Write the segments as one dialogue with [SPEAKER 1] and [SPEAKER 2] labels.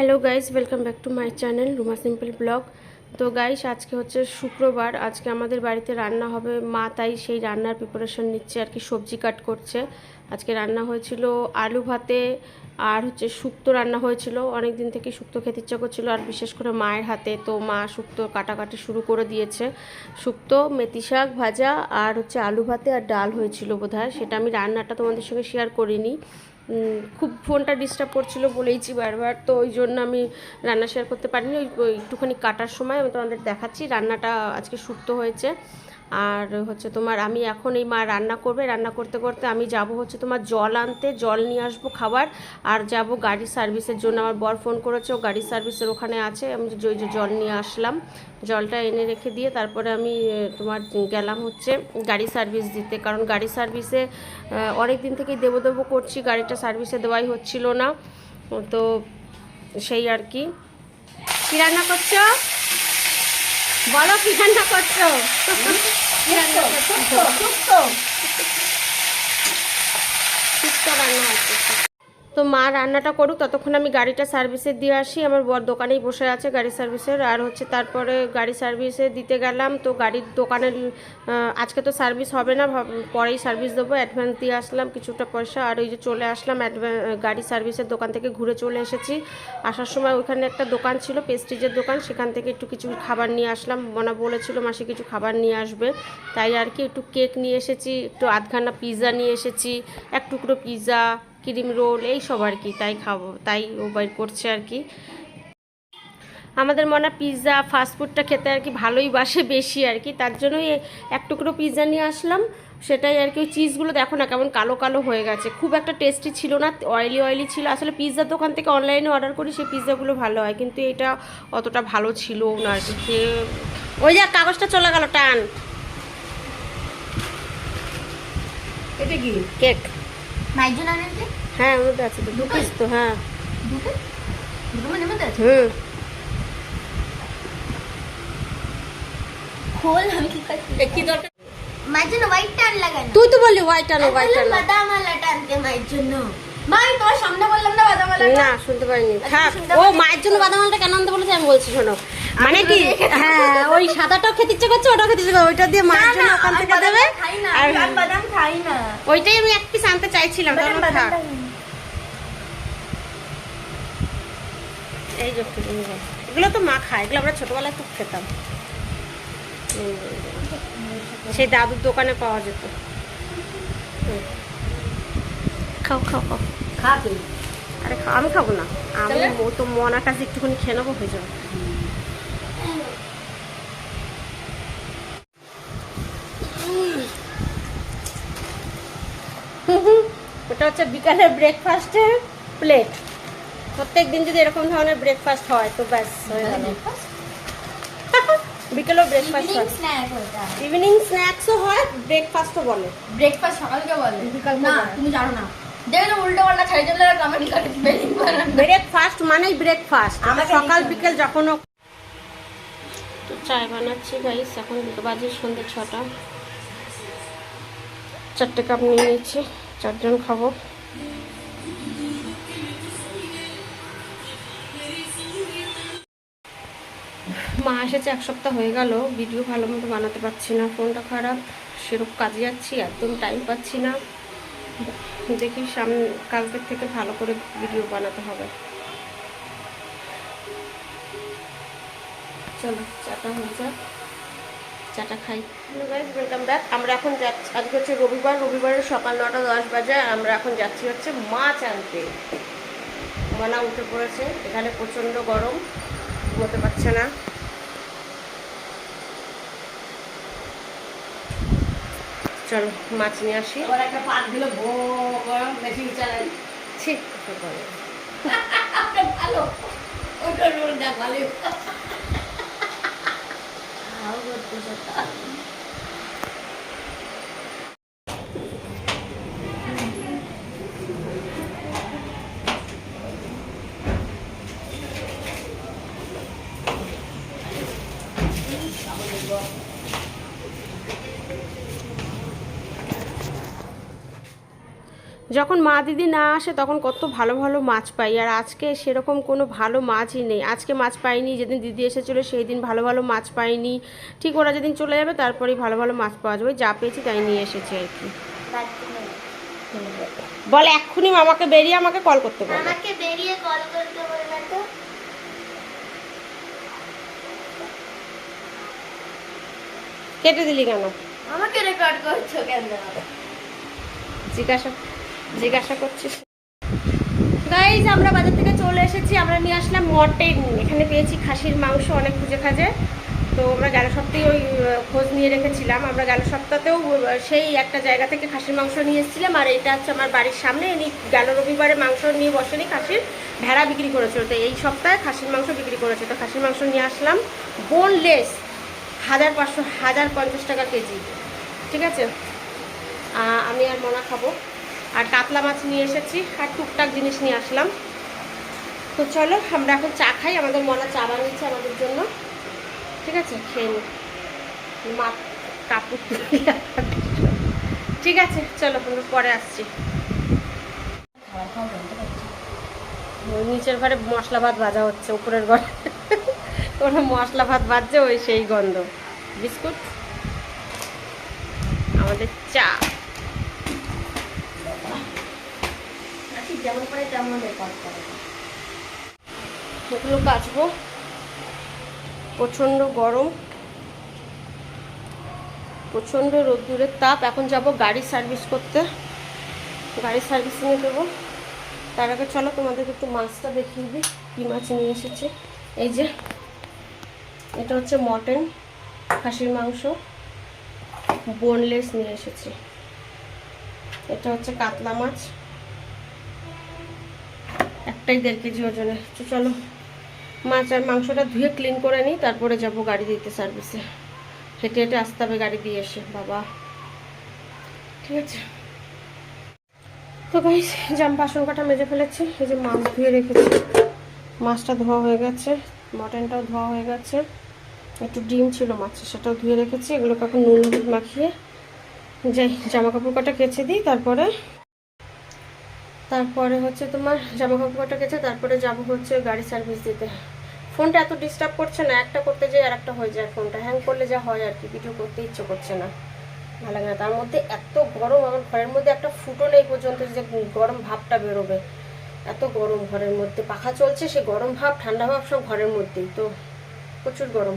[SPEAKER 1] Hello guys welcome back to my channel Ruma simple vlog তো guys আজকে হচ্ছে শুক্রবার, আজকে আমাদের বাড়িতে রান্না হবে মা, তাই সেই রান্নার প্রিপারেশন নিচ্ছে আর কি, সবজি কাট করছে। আজকে রান্না হয়েছিল আলু ভাতে আর হচ্ছে শুক্তো রান্না হয়েছিল। অনেক দিন থেকে শুক্তো খেতে ইচ্ছা করছিল, আর বিশেষ করে মায়ের হাতে তো মা শুক্তো কাটাকাটি শুরু করে দিয়েছে। শুক্তো, মেথি শাক ভাজা আর হচ্ছে আলু ভাতে আর ডাল হয়েছিল বোধহয়, সেটা আমি রান্নাটা তোমাদের সঙ্গে শেয়ার করিনি। খুব ফোনটা ডিস্টার্ব করছিল বলেইছি বারবার। তো ওই জন্য আমি রান্না শেয়ার করতে পারিনি। ওই একটুখানি কাটার সময় আমি তোমাদের দেখাচ্ছি। রান্নাটা আজকে সুপ্ত হয়েছে। আর হচ্ছে তোমার আমি এখন এই মা রান্না করবে, রান্না করতে করতে আমি যাব হচ্ছে তোমার জল আনতে, জল নিয়ে আসব খাবার, আর যাব গাড়ি সার্ভিসের জন্য। আমার বর ফোন করেছে, ও গাড়ি সার্ভিসের ওখানে আছে, আমি যে জল নিয়ে আসলাম, জলটা এনে রেখে দিয়ে তারপরে আমি তোমার গেলাম হচ্ছে গাড়ি সার্ভিস দিতে। কারণ গাড়ি সার্ভিসে অনেক দিন থেকেই দেবো দেবো করছি, গাড়িটা সার্ভিসে দেওয়াই হচ্ছিল না, তো সেই আর কি। কী রান্না করছ? বলো কি রান্না করছ? শুক্তো রান্না হচ্ছে তো মা রান্নাটা করুক, ততক্ষণ আমি গাড়িটা সার্ভিসে দিয়ে আসি। আমার বর দোকানেই বসে আছে গাড়ি সার্ভিসের। আর হচ্ছে তারপরে গাড়ি সার্ভিসে দিতে গেলাম, তো গাড়ির দোকানের আজকে তো সার্ভিস হবে না পরেই সার্ভিস দেবো অ্যাডভান্স দিয়ে আসলাম কিছুটা পয়সা। আর ওই যে চলে আসলাম গাড়ি সার্ভিসের দোকান থেকে ঘুরে চলে এসেছি। আসার সময় ওইখানে একটা দোকান ছিল পেস্টিজের দোকান, সেখান থেকে একটু কিছু খাবার নিয়ে আসলাম। মনা বলেছিল, মাসে কিছু খাবার নিয়ে আসবে। তাই আর কি একটু কেক নিয়ে এসেছি, একটু আধখানা পিৎজা নিয়ে এসেছি, এক টুকরো পিৎজা ক্রিম রোল এই সব আর কি তাই খাব তাই ও বাইর করছে আর কি। আমাদের মনে পিৎজা ফাস্টফুডটা খেতে আর কি ভালোই বাসে বেশি আর কি তার জন্যই এক টুকরো পিৎজা নিয়ে আসলাম। সেটাই আর কি ওই চিজগুলো দেখো না কেমন কালো কালো হয়ে গেছে খুব একটা টেস্টি ছিল না অয়েলি অয়েলি ছিল। আসলে পিৎজার দোকান থেকে অনলাইনে অর্ডার করি সেই পিৎজাগুলো ভালো হয় কিন্তু এটা অতটা ভালো ছিল না আর কি ওই যা কাগজটা চলে গেল টান।
[SPEAKER 2] এটা কি?
[SPEAKER 1] কেক। হ্যাঁ ওর মধ্যে আছে তো দু পিস তো হ্যাঁ।
[SPEAKER 2] দুটো দুটো মানে মধ্যে আছে?
[SPEAKER 1] হুম।
[SPEAKER 2] খোল আমি কি খাচ্ছি
[SPEAKER 1] কি দরকার?
[SPEAKER 2] মায়ের জন্য হোয়াইট টান লাগানো।
[SPEAKER 1] তুই তো বললি হোয়াইট আনো হোয়াইট আনো।
[SPEAKER 2] বাদাম আলা টানতে মায়ের জন্য। মাই তোমার সামনে বললাম না বাদাম আলা
[SPEAKER 1] না শুনতে পাইনি
[SPEAKER 2] আচ্ছা,
[SPEAKER 1] থাক।
[SPEAKER 2] শুনতে
[SPEAKER 1] ও মায়ের জন্য বাদাম আলটা কেন আনতে বলেছে আমি বলছি শোনো। মানে কি? হ্যাঁ ওই সাদাটাও খেতে ইচ্ছে করছে ওটাও খেতে ইচ্ছে করছে। ওইটা দিয়ে মায়ের জন্য ওখান থেকে দেবে। আর
[SPEAKER 2] বাদাম খাই না।
[SPEAKER 1] ওইটাই আমি এক পিস আনতে চাইছিলাম এই যে। এগুলো তো মা খায় এগুলো আমরা ছোটবেলায় খুব খেতাম। সেই দাদুর দোকানে পাওয়া যেত। হুম। খাও খাও খাও।
[SPEAKER 2] খা
[SPEAKER 1] আরে আমি খাব না। আমি? তো মনার কাছে একটুখানি খেয়ে নেব হয়ে যাবে ওটা হচ্ছে বিকালের ব্রেকফাস্টের প্লেট প্রত্যেক দিন যদি এরকম ধরনের ব্রেকফাস্ট হয় তো ব্যাস হয়ে গেল। বিকেলেও ব্রেকফাস্ট হয়। ইভিনিং স্ন্যাক্সও হয় ব্রেকফাস্টও বলে।
[SPEAKER 2] ব্রেকফাস্ট সকালকে বলে।
[SPEAKER 1] বিকালকে
[SPEAKER 2] না তুমি জানো না।
[SPEAKER 1] ব্রেকফাস্ট মানেই ব্রেকফাস্ট সকাল বিকেল যখনও তো চায় বানাচ্ছি গাইস এখন বাজে সন্ধ্যে ছটা। চারটে কাপ নিয়ে নিচ্ছি চারজন খাব। মা এসেছে, এক সপ্তাহ হয়ে গেল। ভিডিও ভালো মতো বানাতে পারছি না, ফোনটা খারাপ। সেরকম কাজে যাচ্ছি, একদম টাইম পাচ্ছি না। দেখি সামনে কালকের থেকে ভালো করে ভিডিও বানাতে হবে। চলো, চাটা হয়ে যাক। চাটা খাই। ওয়েলকাম ব্যাক আমরা এখন যাচ্ছি আজকে হচ্ছে রবিবার রবিবারের সকাল নটা দশ বাজে। আমরা এখন যাচ্ছি হচ্ছে মাছ আনতে। মানা উঠে পড়েছে। এখানে প্রচণ্ড গরম। ঘুমোতে পারছে না। চলো মাছ নিয়ে আসি।
[SPEAKER 3] আবার একটা পাক দিল ভো গরম বেশি চালাই
[SPEAKER 1] ঠিক করে।
[SPEAKER 3] ভালো। ওটা রোল 然后就是 셨.
[SPEAKER 1] যখন মা দিদি না আসে তখন কত ভালো ভালো মাছ পাই। আর আজকে সেরকম কোনো ভালো মাছই নেই। আজকে মাছ পাইনি যেদিন দিদি এসেছিল সেই দিন ভালো ভালো মাছ পাইনি। ঠিক ওরা যেদিন চলে যাবে তারপরেই ভালো ভালো মাছ পাওয়া যাবে। যা পেয়েছি তাই নিয়ে এসেছি আর কি। বল এক্ষুনি মামাকে বেরিয়ে আমাকে কল করতে বল।
[SPEAKER 2] আমাকে বেরিয়ে কল করতে বলবে তো।
[SPEAKER 1] কেটে দিলি কেন?
[SPEAKER 2] আমাকে রেকর্ড করছ কেন?
[SPEAKER 1] জিজ্ঞাসা জিজ্ঞাসা করছিস? গাইজ আমরা বাজার থেকে চলে এসেছি, আমরা নিয়ে আসলাম মটন। এখানে পেয়েছি খাসির মাংস, অনেক খুঁজে খাজে। তো আমরা গেল সপ্তাহে ওই খোঁজ নিয়ে রেখেছিলাম। আমরা গেল সপ্তাহতেও সেই একটা জায়গা থেকে খাসির মাংস নিয়ে এসেছিলাম। আর এটা হচ্ছে আমার বাড়ির সামনে। ইনি গেল রবিবারে মাংস নিয়ে বসেনি, খাসির ভেড়া বিক্রি করেছিল। তো এই সপ্তাহে খাসির মাংস বিক্রি করেছে। তো খাসির মাংস নিয়ে আসলাম। বোনলেস হাজার পাঁচশো, হাজার পঞ্চাশ টাকা কেজি। ঠিক আছে? আমি আর মনা খাব। আর কাতলা মাছ নিয়ে এসেছি আর টুকটাক জিনিস নিয়ে আসলাম। তো চলো, আমরা এখন চা খাই, আমাদের মনা চা বানিয়েছে আমাদের জন্য। ঠিক আছে? খেয়ে নি মা কাপড়। ঠিক আছে, চলো, আমরা পরে আসছি। নিচের ঘরে মশলা ভাত ভাজা হচ্ছে, উপরের ঘরে। ওরা মশলা ভাত ভাজছে, ওই সেই গন্ধ। বিস্কুট? আমাদের চা।
[SPEAKER 2] যেমন করে তেমন রেকর্ড করো।
[SPEAKER 1] এগুলো কাচবো। প্রচণ্ড গরম। প্রচণ্ড রোদ্দুরের তাপ। এখন যাব গাড়ি সার্ভিস করতে। গাড়ি সার্ভিসিংয়ে দেবো। তার আগে চলো তোমাদেরকে একটু মাছটা দেখিয়ে দিই। কী মাছ নিয়ে এসেছে? এই যে, এটা হচ্ছে মটন, খাসির মাংস বোনলেস নিয়ে এসেছি। এটা হচ্ছে কাতলা মাছ। একটাই দেড় কেজি ওজনে। তো চলো, মাছ আর মাংসটা ধুয়ে ক্লিন করে নিই, তারপরে যাব গাড়ি দিতে সার্ভিসে হেঁটে হেঁটে আসতে হবে গাড়ি দিয়ে এসে, বাবা। ঠিক আছে? তো ভাই জাম বাসন কাটা মেজে ফেলেছি, এই যে মাছ ধুয়ে রেখেছি। মাছটা ধোয়া হয়ে গেছে মটনটাও ধোয়া হয়ে গেছে। একটু ডিম ছিল মাছের সেটাও ধুয়ে রেখেছি। এগুলোকে এখন নুন হলুদ মাখিয়ে, যাই জামা কাপড় কটা কেচে দিই, তারপরে তারপরে হচ্ছে তোমার জামা কাপড়টা গেছে, তারপরে যাব হচ্ছে গাড়ি সার্ভিস দিতে। ফোনটা এত ডিস্টার্ব করছে না, একটা করতে যাই আর একটা হয়ে যায় ফোনটা। হ্যাং করলে যা হয় আর কি ভিডিও করতে ইচ্ছে করছে না। ভালো লাগে না। তার মধ্যে এত গরম, আমার ঘরের মধ্যে একটা ফুটো নেই পর্যন্ত যে গরম ভাবটা বেরোবে। এত গরম ঘরের মধ্যে, পাখা চলছে, সে গরম ভাব, ঠান্ডা ভাব সব ঘরের মধ্যেই। তো প্রচুর গরম।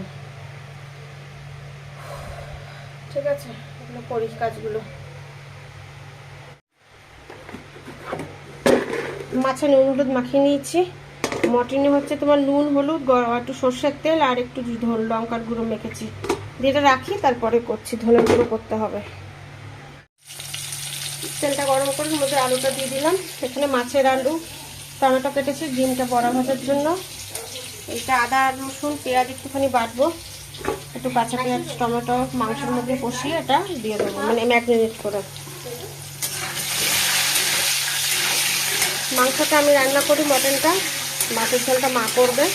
[SPEAKER 1] ঠিক আছে, এগুলো করি কাজগুলো। মাছে নুন হলুদ মাখিয়ে নিয়েছি। মটনে হচ্ছে তোমার নুন, হলুদ একটু সর্ষের তেল আর একটু ধন লঙ্কার গুঁড়ো মেখেছি। দিয়ে রাখি, তারপরে করছি। ধনের গুঁড়ো করতে হবে। তেলটা গরম করে মধ্যে আলুটা দিয়ে দিলাম। এখানে মাছের আলু, টমেটো কেটেছি, ডিমটা বড়া ভাজার জন্য। এটা আদা রসুন, পেঁয়াজ একটুখানি বাটবো। একটু কাঁচা পেঁয়াজ, টমেটো, মাংসের মধ্যে কষিয়ে এটা দিয়ে দেবো মানে ম্যাগনেট করে। মাংসটা আমি রান্না করি মটনটা। মাছের ঝোলটা মা করবে।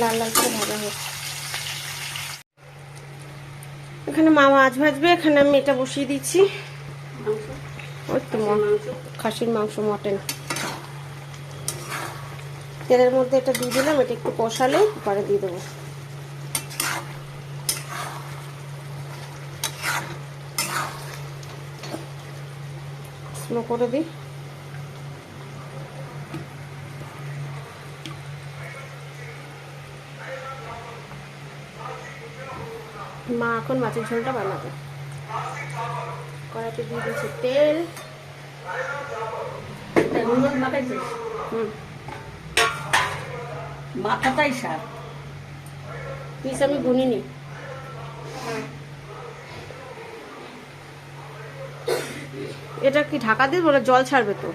[SPEAKER 1] লাল লাল করে ভাজা হচ্ছে এখানে মা মাছ ভাজবে, এখানে আমি এটা বসিয়ে দিচ্ছি। ওই তো খাসির মাংস, মটন। তেলের মধ্যে এটা দিয়ে দিলাম, এটা একটু কষালে পরে দিয়ে দেবো। করে দিই। মা এখন মাছের ঝোলটা বানাবে। কড়াইতে দিয়ে দিয়েছি তেল। হুম।
[SPEAKER 3] মাথাটাই সার
[SPEAKER 1] পিস আমি গুনিনি। এটা কি ঢাকা দিয়ে বলে জল ছাড়বে তো?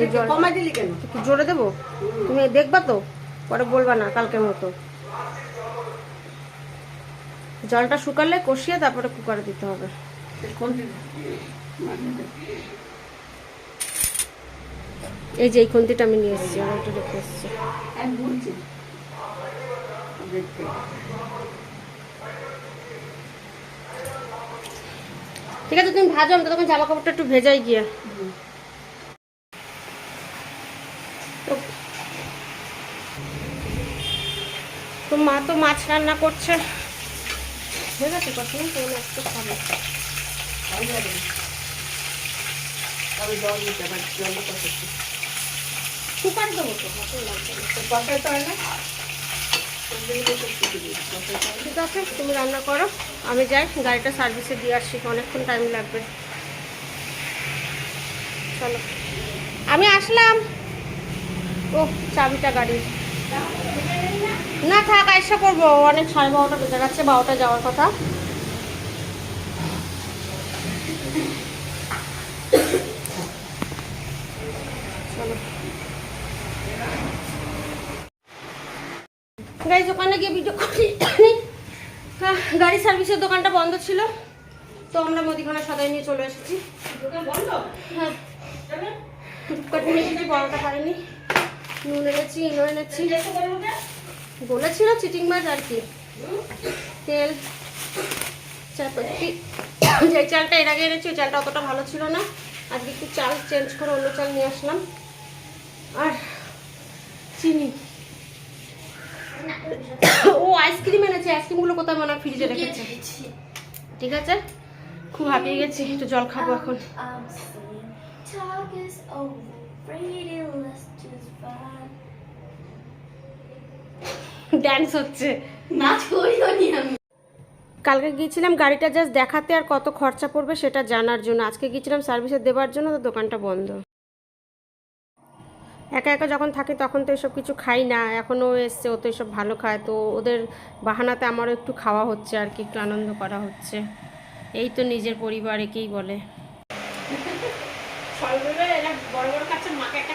[SPEAKER 1] এই জল
[SPEAKER 3] কমাই দিলি কেন?
[SPEAKER 1] জোরে দেবো? তুমি দেখবা তো? পরে বলবা না কালকের মতো। জলটা শুকালে কষিয়ে তারপরে কুকারে দিতে হবে। এই যে এই খুন্তিটা আমি নিয়ে এসেছি আর ওটা রেখে এসেছি। ঠিক আছে, তুমি ভাজো, আমি তখন জামা কাপড়টা একটু ভেজাই গিয়ে। তো মা তো মাছ রান্না করছে। হয়ে গেছে কথা তোমার একটু খাবে
[SPEAKER 3] তবে জল দিতে কষাচ্ছি
[SPEAKER 1] কুকার দেবো তো লাগবে না।
[SPEAKER 3] তো
[SPEAKER 1] ঠিক আছে তুমি রান্না করো আমি যাই গাড়িটা সার্ভিসে দিয়ে আসছি অনেকক্ষণ টাইম লাগবে। চলো। আমি আসলাম। ও চাবিটা গাড়ির। না থাক আইসা করব। অনেক সাড়ে বারোটা বেজে গেছে বারোটা যাওয়ার কথা। গাড়ি দোকানে গিয়ে ভিডিও করি। হ্যাঁ, গাড়ি সার্ভিসের দোকানটা বন্ধ ছিল তো আমরা মুদিখানা সদাই নিয়ে চলে এসেছি। হ্যাঁ। টুকটাক নিয়ে এসেছি বড়টা পারিনি নুন এনেছি ইনো এনেছি। বলেছিল চিটিং মাছ আর কি। তেল, চাপাতি। যে চালটা এর আগে এনেছি, ওই চালটা অতটা ভালো ছিল না। আজকে একটু চাল চেঞ্জ করে অন্য চাল নিয়ে আসলাম। আর চিনি। ও আইসক্রিম এনেছে, আইসক্রিমগুলো কোথায় মনে ফ্রিজে রেখেছে? ঠিক আছে? খুব হাঁপিয়ে গেছি, একটু জল খাব এখন।
[SPEAKER 2] Talk is let's just.
[SPEAKER 1] Dance হচ্ছে।
[SPEAKER 2] নাচ করিও নি আমি।
[SPEAKER 1] কালকে গিয়েছিলাম গাড়িটা জাস্ট দেখাতে আর কত খরচা পড়বে সেটা জানার জন্য। আজকে গিয়েছিলাম সার্ভিসে দেওয়ার জন্য তো দোকানটা বন্ধ। একা একা যখন থাকি তখন তো এসব কিছু খাই না এখনও এসছে ও তো এসব ভালো খায় তো ওদের বাহানাতে আমারও একটু খাওয়া হচ্ছে আর কি একটু আনন্দ করা হচ্ছে। এই তো নিজের পরিবার একেই বলে। বড় বড় কাছে মাকে একটা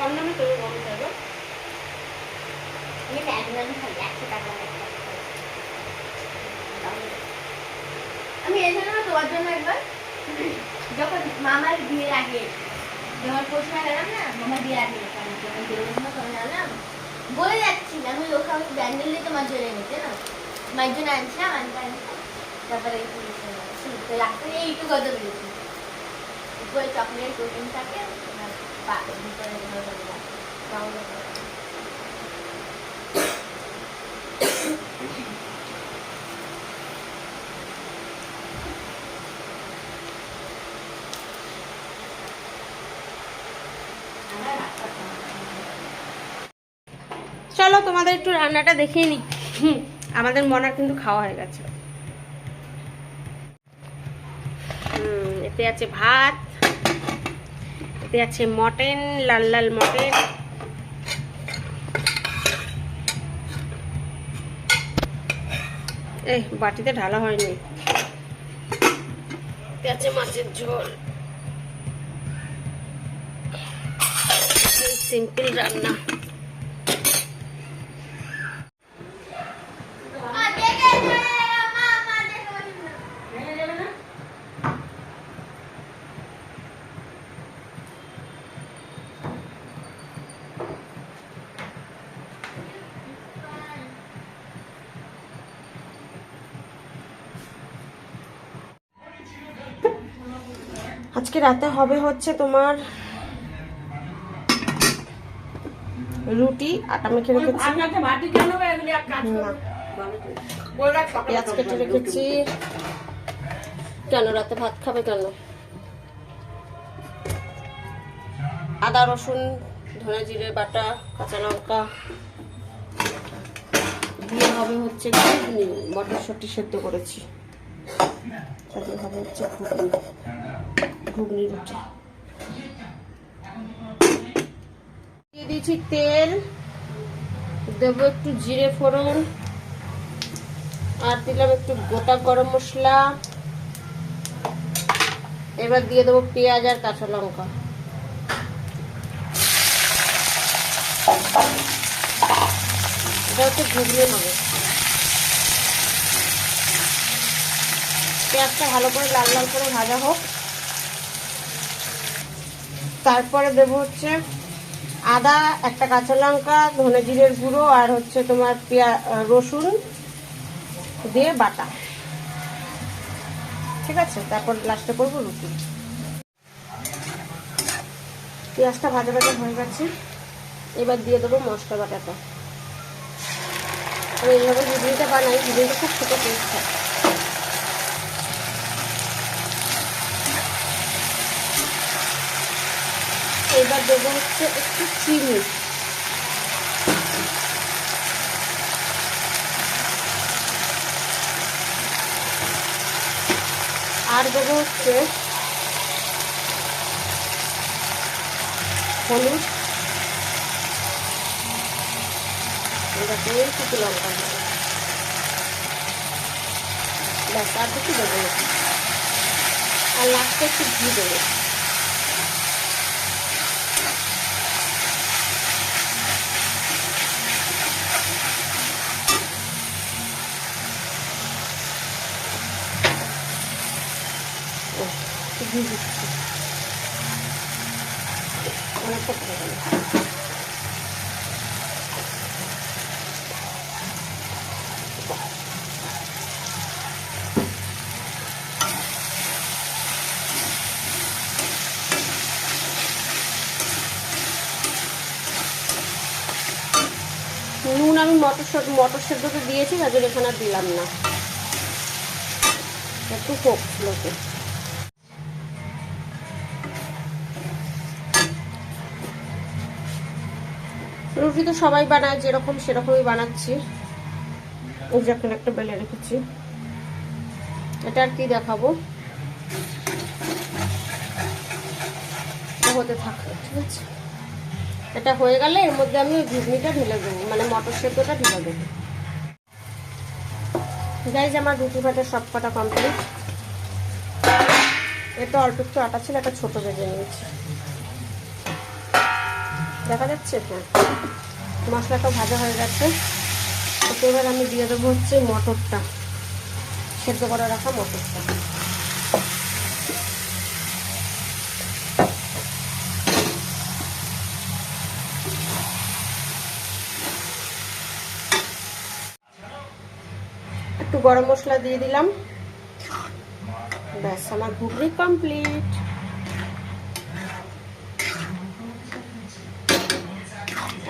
[SPEAKER 1] কম দামে তবু কম দেবো
[SPEAKER 2] আমি একদম খাই একশো টাকা আমি এসেছিলাম তোমার জন্য একবার। যখন মামার বিয়ের আগে, যখন পৌঁছায় গেলাম না, মামার বিয়ের আগে যখন সময় তখন জানলাম বলে যাচ্ছি, আমি ওকে আমি ব্যান্ডেল তোমার জন্য এনেছে না মায়ের জন্য আনছিলাম, আনতে আনতে তারপরে এই পুলিশে তো রাস্তায় এইটুকু কথা বলেছি উপরে চকলেট কোটিং থাকে।
[SPEAKER 1] চলো তোমাদের একটু রান্নাটা দেখিয়ে নি। হুম, আমাদের মনার কিন্তু খাওয়া হয়ে গেছে। এতে আছে ভাত এতে আছে মটন, লাল লাল মটন। এই বাটিতে ঢালা হয়নি। আছে মাছের ঝোল। সিম্পল রান্না
[SPEAKER 2] মা দেখে মা মা দেখে
[SPEAKER 3] ভেঙে যাবে না
[SPEAKER 1] আজকে রাতে হবে হচ্ছে তোমার রুটি আটা মেখে রেখেছি। পেঁয়াজ কেটে রেখেছি। কেন রাতে ভাত খাবে কেন? আদা রসুন ধনে জিরে বাটা কাঁচা লঙ্কা। দিয়ে হবে হচ্ছে ঘুগনি। মটরশুঁটি সেদ্ধ করেছি। হবে হচ্ছে ঘুগনি। ঘুগনি রুটি। দিয়ে দিয়েছি তেল। দেবো একটু জিরে ফোড়ন। আর দিলাম একটু গোটা গরম মশলা। এবার দিয়ে দেবো পেঁয়াজ আর কাঁচা লঙ্কা। এটা হচ্ছে ঘুগনি হবে। পেঁয়াজটা ভালো করে লাল লাল করে ভাজা হোক। তারপরে দেবো হচ্ছে আদা, একটা কাঁচা লঙ্কা, ধনে জিরের গুঁড়ো আর হচ্ছে তোমার পেঁয়া রসুন দিয়ে বাটা। ঠিক আছে? তারপর লাস্টে করব রুটি। পেঁয়াজটা ভাজা ভাজা হয়ে গেছে। এবার দিয়ে দেবো মশলা বাটাটা। আমি এইভাবে ঘুগনিটা বানাই ঘুগনিটা খুব ছোটো টেস্ট হয়। এবার দেবো হচ্ছে একটু চিনি। আর দেবো হচ্ছে হলুদ। এটাতে কিছু লঙ্কা ব্যাস, আর কিছু দেবো আর লাস্টে একটু ঘি দেবো। নুন আমি মটর মটর সেদ্ধতে দিয়েছি তার জন্য এখানে দিলাম না। একটু হোক লোকে। রুটি তো সবাই বানায়, যেরকম সেরকমই বানাচ্ছি। এখন একটা বেলে রেখেছি। এটা আর কি দেখাবো? হতে থাকবে ঠিক আছে? এটা হয়ে গেলে এর মধ্যে আমি ওই ঘুগনিটা ঢেলে দেবো মানে মটর সেদ্ধটা ঢেলে দেবো। গাইজ, আমার রুটি ভাজা সব কটা কমপ্লিট এটা অল্প একটু আটা ছিল একটা ছোট বেজে নিয়েছি। দেখা যাচ্ছে মশলাটা ভাজা হয়ে গেছে। তো এবার আমি দিয়ে দেবো হচ্ছে মটরটা। সেদ্ধ করে রাখা মটরটা। একটু গরম মশলা দিয়ে দিলাম। ব্যাস, আমার ঘুগনি কমপ্লিট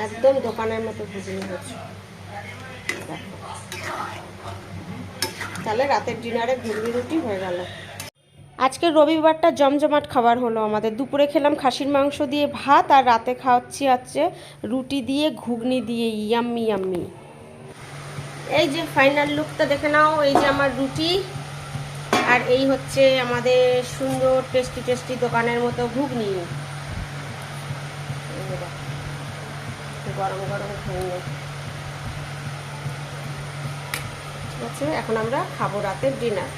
[SPEAKER 1] একদম দোকানের মতো ঘুগনি হচ্ছে তাহলে রাতের ডিনারে ঘুগনি রুটি হয়ে গেল। আজকে রবিবারটা জমজমাট খাবার হলো আমাদের। দুপুরে খেলাম খাসির মাংস দিয়ে ভাত আর রাতে খাওয়াচ্ছি হচ্ছে রুটি দিয়ে, ঘুগনি দিয়ে, ইয়াম্মি ইয়াম্মি। এই যে ফাইনাল লুকটা দেখে নাও, এই যে আমার রুটি। আর এই হচ্ছে আমাদের সুন্দর টেস্টি টেস্টি দোকানের মতো ঘুগনি এই যে দেখো। গরম গরম ঘুগনি ঠিক এখন আমরা খাব রাতের ডিনার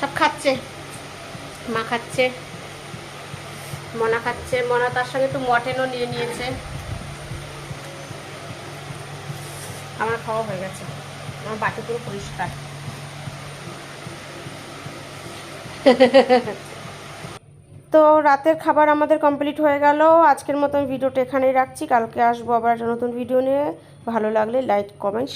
[SPEAKER 1] সব খাচ্ছে, মা খাচ্ছে, মনা খাচ্ছে, মনা তার সঙ্গে একটু মটনও নিয়ে নিয়েছে। আমার খাওয়া হয়ে গেছে, আমার বাটি পুরো পরিষ্কার। তো রাতের খাবার আমাদের কমপ্লিট হয়ে গেল। আজকের মতন ভিডিওটা এখানেই রাখছি। কালকে আসব আবার একটা নতুন ভিডিও নিয়ে। ভালো লাগলে লাইক কমেন্ট